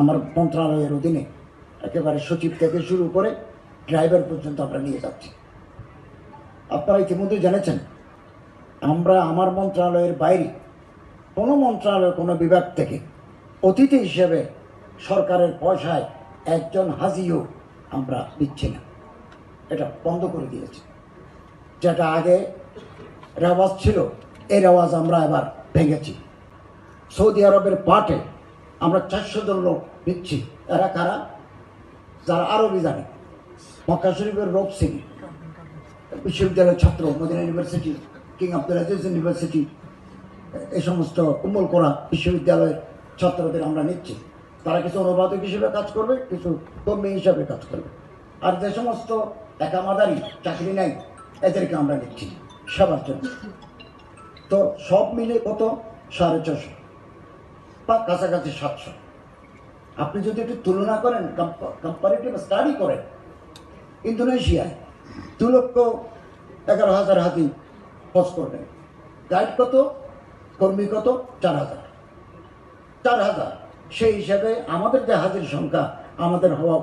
আমার মন্ত্রণালয়ের অধীনে একেবারে সচিব থেকে শুরু করে ড্রাইভার পর্যন্ত আমরা নিয়ে যাচ্ছি। আপনারা ইতিমধ্যে জেনেছেন, আমরা আমার মন্ত্রণালয়ের বাইরে কোনো মন্ত্রণালয় কোনো বিভাগ থেকে অতিথি হিসেবে সরকারের পয়সায় একজন হাজিও আমরা দিচ্ছি না। এটা বন্ধ করে দিয়েছি। যেটা আগে রেওয়াজ ছিল, এই রেওয়াজ আমরা এবার ভেঙেছি। সৌদি আরবের পাটে আমরা চারশো জন লোক দিচ্ছি এরা কারা? যারা আরবি জানে। মক্কা শরীফের রোগ সিং বিশ্ববিদ্যালয়ের ছাত্র, Medina university, King Abdul Aziz university এই সমস্ত উম্মুল কোরআন বিশ্ববিদ্যালয়ের ছাত্রদের আমরা নিচ্ছি। তারা কিছু অনুবাদক হিসেবে কাজ করবে, কিছু কর্মী হিসাবে কাজ করবে। আর যে সমস্ত একামাদারি চাকরি নাই, এদেরকে আমরা নিচ্ছি সবার জন্য। তো সব মিলে কত? সাড়ে ছশো বা কাছাকাছি সাতশো। আপনি যদি একটু তুলনা করেন কম্পারেটিভ স্টাডি করেন, ইন্দোনেশিয়ায় দু লক্ষ এগারো হাজার হাতি খোঁজ করবেন। গাইড কত, কর্মী কত? চার হাজার। চার হাজার। সেই হিসাবে আমাদের যে হাজির সংখ্যা, আমাদের হওয়া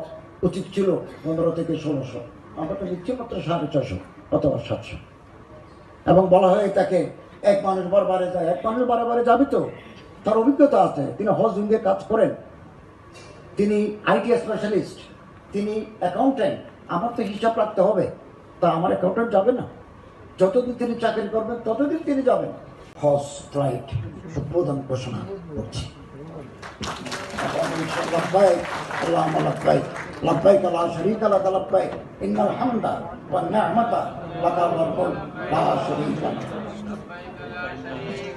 উচিত ছিল পনেরো থেকে ষোলোশো। আমরা তো নিচ্ছি মাত্র সাড়ে ছশো অথবা সাতশো। এবং বলা হয় তাকে, এক মানুষ বারবারে যায়, এক মানুষ বারে যাবে তো? তার অভিজ্ঞতা আছে তিনি হজ উইঙ্গে কাজ করেন তিনি আইটি স্পেশালিস্ট তিনি অ্যাকাউন্টেন্ট আমার তো হিসাব রাখতে হবে তা আমার অ্যাকাউন্টেন্ট যাবে না যতদিন তিনি চাকরি করবেন ততদিন তিনি যাবেন হজ ফ্লাইট উদ্বোধন ঘোষণা করছি لبيك اللهم لبيك لبيك لا شريك لك لبيك إن الحمد والنعمة لك والملك لا شريك لك